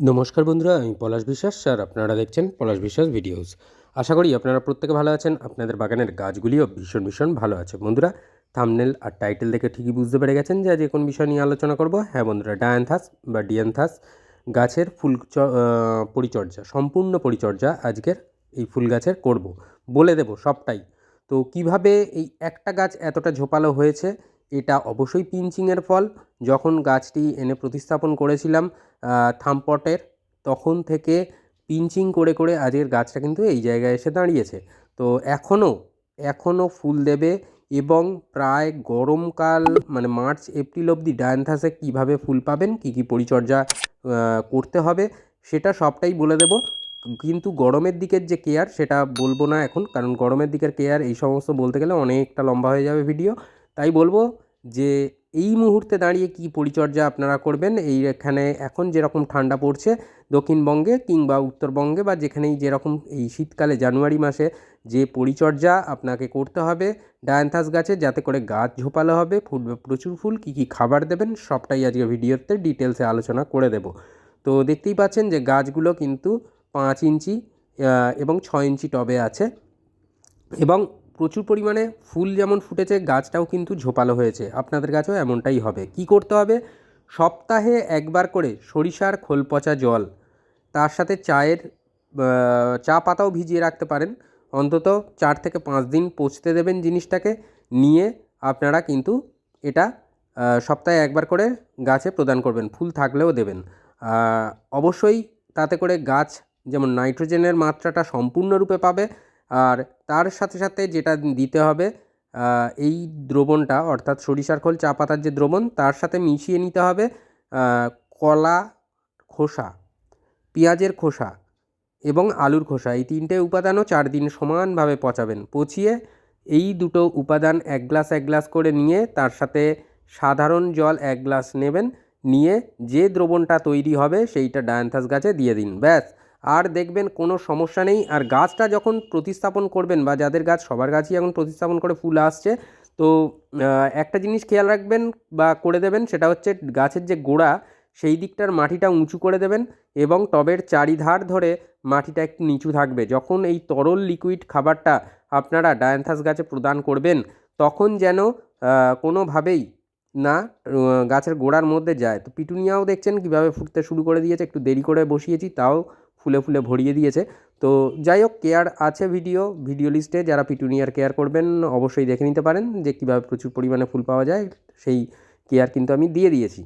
নমস্কার বন্ধুরা, আমি পলাশ বিশ্বাস আর আপনারা দেখছেন পলাশ বিশ্বাস ভিডিওস। আশা করি আপনারা প্রত্যেকে ভালো আছেন, আপনাদের বাগানের গাছগুলিও ভীষণ ভীষণ ভালো আছে। বন্ধুরা থামনেল আর টাইটেল দেখে ঠিকই বুঝতে পেরে গেছেন যে আজ কোন বিষয় নিয়ে আলোচনা করব। হ্যাঁ বন্ধুরা ডায়ান্থাস বা ডিয়ান্থাস গাছের ফুল পরিচর্যা, সম্পূর্ণ পরিচর্যা আজকের এই ফুল গাছের করব। বলে দেব সবটাই। তো কীভাবে এই একটা গাছ এতটা ঝোপালো হয়েছে? এটা অবশ্যই পিঞ্চিংয়ের ফল। যখন গাছটি এনে প্রতিস্থাপন করেছিলাম থামপটের, তখন থেকে পিঞ্চিং করে করে আজকের গাছটা কিন্তু এই জায়গায় এসে দাঁড়িয়েছে। তো এখনও এখনও ফুল দেবে এবং প্রায় গরমকাল মানে মার্চ, এপ্রিল অবধি ডায়ান্থাসে কীভাবে ফুল পাবেন, কী কী পরিচর্যা করতে হবে, সেটা সবটাই বলে দেব। কিন্তু গরমের দিকের যে কেয়ার, সেটা বলব না এখন, কারণ গরমের দিকের কেয়ার এই সমস্ত বলতে গেলে অনেকটা লম্বা হয়ে যাবে ভিডিও। তাই বলব যে এই মুহূর্তে দাঁড়িয়ে কি পরিচর্যা আপনারা করবেন, এই এখানে এখন যেরকম ঠান্ডা পড়ছে দক্ষিণবঙ্গে কিংবা উত্তরবঙ্গে বা যেখানেই যেরকম এই শীতকালে জানুয়ারি মাসে যে পরিচর্যা আপনাকে করতে হবে ডায়ান্থাস গাছে যাতে করে গাছ ঝোপালো হবে ফুটবে প্রচুর ফুল, কী কী খাবার দেবেন সবটাই আজকে ভিডিওতে ডিটেলসে আলোচনা করে দেব। তো দেখতেই পাচ্ছেন যে গাছগুলো কিন্তু পাঁচ ইঞ্চি এবং ছয় ইঞ্চি টবে আছে এবং প্রচুর পরিমাণে ফুল যেমন ফুটেছে, গাছটাও কিন্তু ঝোপালো হয়েছে। আপনাদের গাছেও এমনটাই হবে। কি করতে হবে? সপ্তাহে একবার করে সরিষার খোল পচা জল, তার সাথে চায়ের চা পাতাও ভিজিয়ে রাখতে পারেন। অন্তত চার থেকে পাঁচ দিন পচতে দেবেন জিনিসটাকে, নিয়ে আপনারা কিন্তু এটা সপ্তাহে একবার করে গাছে প্রদান করবেন, ফুল থাকলেও দেবেন। অবশ্যই তাতে করে গাছ যেমন নাইট্রোজেনের মাত্রাটা সম্পূর্ণরূপে পাবে আর তার সাথে সাথে যেটা দিতে হবে এই দ্রবণটা, অর্থাৎ সরিষার খোল, চা পাতার যে দ্রবণ, তার সাথে মিশিয়ে নিতে হবে কলা খোসা, পেঁয়াজের খোসা এবং আলুর খোসা। এই তিনটে উপাদানও চার দিন সমানভাবে পচাবেন। পচিয়ে এই দুটো উপাদান এক গ্লাস এক গ্লাস করে নিয়ে তার সাথে সাধারণ জল এক গ্লাস নেবেন। নিয়ে যে দ্রবণটা তৈরি হবে, সেইটা ডায়ান্থাস গাছে দিয়ে দিন। ব্যাস। আর দেখবেন কোনো সমস্যা নেই। আর গাছটা যখন প্রতিস্থাপন করবেন বা যাদের গাছ, সবার গাছই এখন প্রতিস্থাপন করে ফুল আসছে, তো একটা জিনিস খেয়াল রাখবেন বা করে দেবেন, সেটা হচ্ছে গাছের যে গোড়া, সেই দিকটার মাটিটা উঁচু করে দেবেন এবং টবের চারিধার ধরে মাটিটা একটু নিচু থাকবে। যখন এই তরল লিকুইড খাবারটা আপনারা ডায়ান্থাস গাছে প্রদান করবেন, তখন যেন কোনোভাবেই না গাছের গোড়ার মধ্যে যায়। তো পিটুনিয়াও দেখছেন কীভাবে ফুটতে শুরু করে দিয়েছে, একটু দেরি করে বসিয়েছি, তাও ফুলে ফুলে ভরিয়ে দিয়েছে। তো যাই হোক, কেয়ার আছে ভিডিও ভিডিও লিস্টে যারা পিটুনিয়ার কেয়ার করবেন অবশ্যই দেখে নিতে পারেন যে কীভাবে প্রচুর পরিমাণে ফুল পাওয়া যায়, সেই কেয়ার কিন্তু আমি দিয়ে দিয়েছি।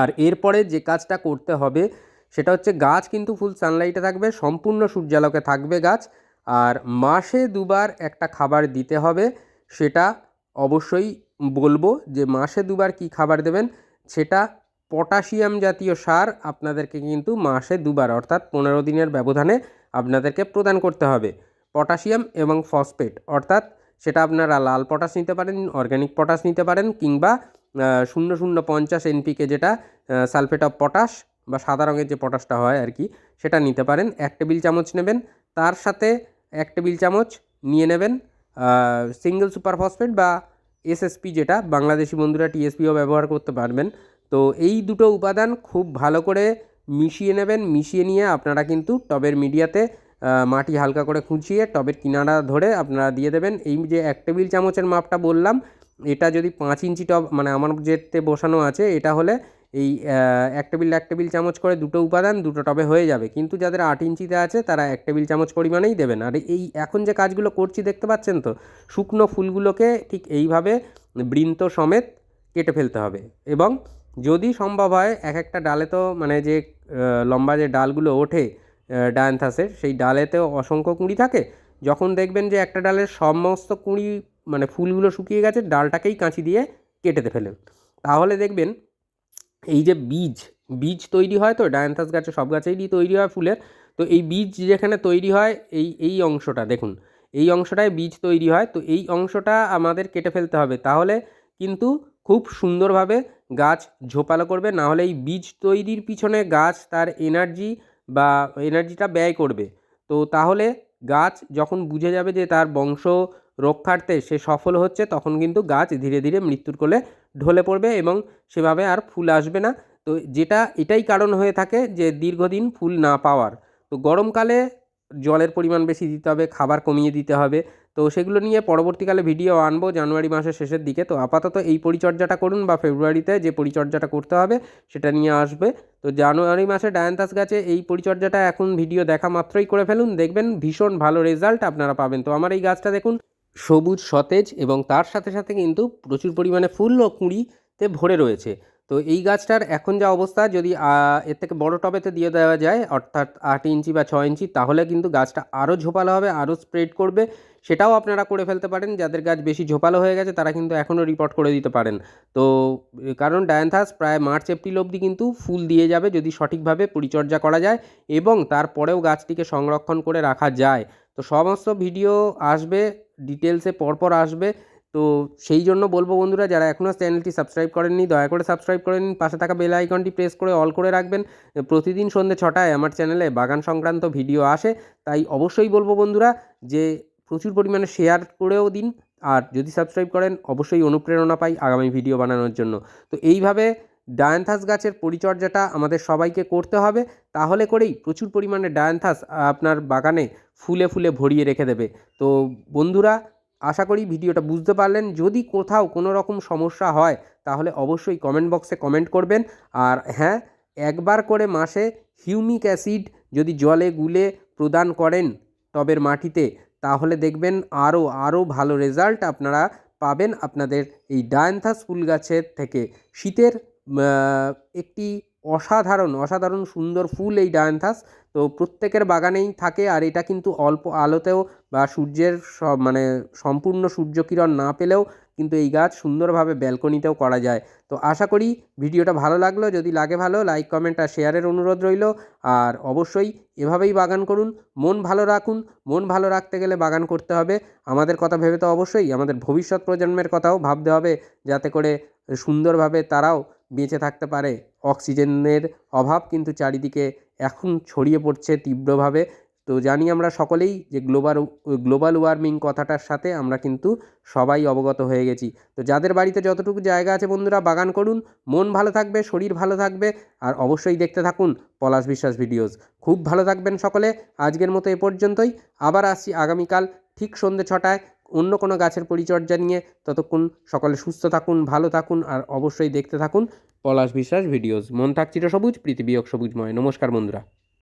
আর এরপরে যে কাজটা করতে হবে, সেটা হচ্ছে গাছ কিন্তু ফুল সানলাইটে থাকবে, সম্পূর্ণ সূর্যালোকে থাকবে গাছ। আর মাসে দুবার একটা খাবার দিতে হবে, সেটা অবশ্যই বলব যে মাসে দুবার কি খাবার দেবেন, সেটা পটাশিয়াম জাতীয় সার আপনাদেরকে কিন্তু মাসে দুবার, অর্থাৎ পনেরো দিনের ব্যবধানে আপনাদেরকে প্রদান করতে হবে। পটাশিয়াম এবং ফসফেট, অর্থাৎ সেটা আপনারা লাল পটাশ নিতে পারেন অর্গ্যানিক পটাশ নিতে পারেন, কিংবা শূন্য শূন্য পঞ্চাশ এনপিকে যেটা সালফেট অফ পটাশ বা সাদা রঙের যে পটাশটা হয় আর কি, সেটা নিতে পারেন। এক টেবিল চামচ নেবেন, তার সাথে এক টেবিল চামচ নিয়ে নেবেন সিঙ্গেল সুপার ফসফেট বা এসএসপি যেটা, বাংলাদেশি বন্ধুরা টিএসপিও ব্যবহার করতে পারবেন। তো এই দুটো উপাদান খুব ভালো করে মিশিয়ে নেবেন, মিশিয়ে নিয়ে আপনারা কিন্তু টবের মিডিয়াতে মাটি হালকা করে খুঁচিয়ে টবের কিনারা ধরে আপনারা দিয়ে দেবেন। এই যে এক টেবিল চামচের মাপটা বললাম, এটা যদি পাঁচ ইঞ্চি টব মানে আমার যেতে বসানো আছে, এটা হলে এই এক টেবিল এক টেবিল চামচ করে দুটো উপাদান দুটো টবে হয়ে যাবে। কিন্তু যাদের আট ইঞ্চিতে আছে, তারা এক টেবিল চামচ পরিমাণেই দেবেন। আর এই এখন যে কাজগুলো করছি, দেখতে পাচ্ছেন তো? শুকনো ফুলগুলোকে ঠিক এইভাবে বৃন্ত সমেত কেটে ফেলতে হবে এবং যদি সম্ভব হয় এক একটা ডালে তো মানে যে লম্বা যে ডালগুলো ওঠে ডায়ান্থাসের, সেই ডালেতেও অসংখ্য কুঁড়ি থাকে। যখন দেখবেন যে একটা ডালের সমস্ত কুঁড়ি মানে ফুলগুলো শুকিয়ে গেছে, ডালটাকেই কাঁচি দিয়ে কেটে ফেলেন। তাহলে দেখবেন, এই যে বীজ বীজ তৈরি হয় তো, ডায়ান্থাস গাছে, সব গাছেরই তৈরি হয় ফুলের। তো এই বীজ যেখানে তৈরি হয়, এই এই অংশটা দেখুন, এই অংশটায় বীজ তৈরি হয়। তো এই অংশটা আমাদের কেটে ফেলতে হবে। তাহলে কিন্তু খুব সুন্দরভাবে গাছ ঝোপালো করবে না হলে এই বীজ তৈরির পিছনে গাছ তার এনার্জি বা এনার্জিটা ব্যয় করবে। তো তাহলে গাছ যখন বুঝে যাবে যে তার বংশ রক্ষার্থে সে সফল হচ্ছে, তখন কিন্তু গাছ ধীরে ধীরে মৃত্যুর কোলে ঢলে পড়বে এবং সেভাবে আর ফুল আসবে না। তো যেটা, এটাই কারণ হয়ে থাকে যে দীর্ঘদিন ফুল না পাওয়ার। তো গরমকালে জলের পরিমাণ বেশি দিতে হবে, খাবার কমিয়ে দিতে হবে। তো সেগুলো নিয়ে পরবর্তীকালে ভিডিও আনব জানুয়ারি মাসের শেষের দিকে। তো আপাতত এই পরিচর্যাটা করুন বা ফেব্রুয়ারিতে যে পরিচর্যাটা করতে হবে সেটা নিয়ে আসবে। তো জানুয়ারি মাসে ডায়ান্তাস গাছে এই পরিচর্যাটা এখন ভিডিও দেখা মাত্রই করে ফেলুন। দেখবেন ভীষণ ভালো রেজাল্ট আপনারা পাবেন। তো আমার এই গাছটা দেখুন, সবুজ, সতেজ এবং তার সাথে সাথে কিন্তু প্রচুর পরিমাণে ফুল ও কুঁড়িতে ভরে রয়েছে। তো এই গাছটার এখন যা অবস্থা, যদি এর থেকে বড় টবেতে দিয়ে দেওয়া যায়, অর্থাৎ আট ইঞ্চি বা ছ ইঞ্চি, তাহলে কিন্তু গাছটা আরও ঝোপালো হবে আরও স্প্রেড করবে। সেটাও আপনারা করে ফেলতে পারেন। যাদের গাছ বেশি ঝোপালো হয়ে গেছে, তারা কিন্তু এখনও রিপোর্ট করে দিতে পারেন। তো কারণ ডায়ান্থাস প্রায় মার্চ, এপ্রিল অবধি কিন্তু ফুল দিয়ে যাবে, যদি সঠিকভাবে পরিচর্যা করা যায় এবং তারপরেও গাছটিকে সংরক্ষণ করে রাখা যায়। তো সমস্ত ভিডিও আসবে ডিটেলসে পরপর আসবে। তো সেই জন্য বলব বন্ধুরা, যারা এখনও চ্যানেলটি সাবস্ক্রাইব করেননি, দয়া করে সাবস্ক্রাইব করে নিন। পাশে থাকা বেল আইকনটি প্রেস করে অল করে রাখবেন। প্রতিদিন সন্ধ্যে ছটায় আমার চ্যানেলে বাগান সংক্রান্ত ভিডিও আসে। তাই অবশ্যই বলব বন্ধুরা যে প্রচুর পরিমাণে শেয়ার করেও দিন। আর যদি সাবস্ক্রাইব করেন, অবশ্যই অনুপ্রেরণা পাই আগামী ভিডিও বানানোর জন্য। তো এইভাবে ডায়ান্থাস গাছের পরিচর্যাটা আমাদের সবাইকে করতে হবে। তাহলে করেই প্রচুর পরিমাণে ডায়ান্থাস আপনার বাগানে ফুলে ফুলে ভরিয়ে রেখে দেবে। তো বন্ধুরা আশা করি ভিডিওটা বুঝতে পারলেন। যদি কোথাও কোনো রকম সমস্যা হয়, তাহলে অবশ্যই কমেন্ট বক্সে কমেন্ট করবেন। আর হ্যাঁ একবার করে মাসে হিউমিক অ্যাসিড যদি জলে গুলে প্রদান করেন টবের মাটিতে, তাহলে দেখবেন আরও আরও ভালো রেজাল্ট আপনারা পাবেন আপনাদের এই ডায়ান্থাস ফুল গাছের থেকে। শীতের একটি অসাধারণ অসাধারণ সুন্দর ফুল এই ডায়ান্থাস। তো প্রত্যেকের বাগানেই থাকে আর এটা কিন্তু অল্প আলোতেও বা সূর্যের মানে সম্পূর্ণ সূর্যকিরণ না পেলেও কিন্তু এই গাছ সুন্দরভাবে ব্যালকনিতেও করা যায়। তো আশা করি ভিডিওটা ভালো লাগল। যদি লাগে ভালো লাইক কমেন্ট আর শেয়ারের অনুরোধ রইল। আর অবশ্যই এভাবেই বাগান করুন। মন ভালো রাখুন। মন ভালো রাখতে গেলে বাগান করতে হবে। আমাদের কথা ভেবে তো অবশ্যই আমাদের ভবিষ্যৎ প্রজন্মের কথাও ভাবতে হবে, যাতে করে সুন্দরভাবে তারাও বেঁচে থাকতে পারে। অক্সিজেনের অভাব কিন্তু চারিদিকে এখন ছড়িয়ে পড়ছে তীব্রভাবে। তো জানি আমরা সকলেই যে গ্লোবাল গ্লোবাল ওয়ার্মিং কথাটার সাথে আমরা কিন্তু সবাই অবগত হয়ে গেছি। তো যাদের বাড়িতে যতটুকু জায়গা আছে বন্ধুরা বাগান করুন, মন ভালো থাকবে, শরীর ভালো থাকবে, আর অবশ্যই দেখতে থাকুন পলাশ বিশ্বাস ভিডিওস। খুব ভালো থাকবেন সকলে, আজকের মতো এ পর্যন্তই। আবার আসছি আগামীকাল ঠিক সন্ধ্যে ছটায় অন্য কোনো গাছের পরিচর্যা নিয়ে। ততক্ষণ সকলে সুস্থ থাকুন, ভালো থাকুন, আর অবশ্যই দেখতে থাকুন পলাশ বিশ্বাস ভিডিওস। মন থাক চিরসবুজ পৃথিবী সবুজময়। নমস্কার বন্ধুরা।